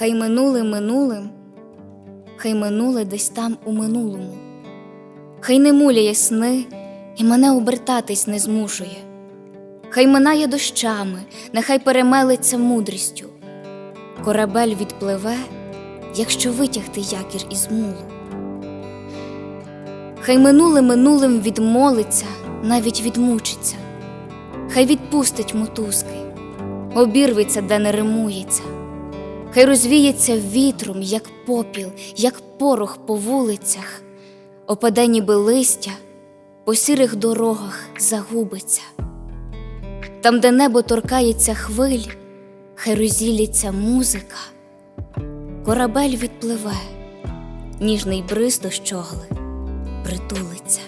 Хай минуле минулим, хай минуле десь там у минулому, хай не муляє сни і мене обертатись не змушує. Хай минає дощами, нехай перемелиться мудрістю. Корабель відпливе, якщо витягти якір із мулу. Хай минуле минулим відмолиться, навіть відмучиться, хай відпустить мотузки, обірветься, де не римується, хай розвіється вітром, як попіл, як порох по вулицях, опаде ніби листя, по сірих дорогах загубиться. Там, де небо торкається хвиль, хай розілється музика, корабель відпливе, ніжний бриз до щогли притулиться.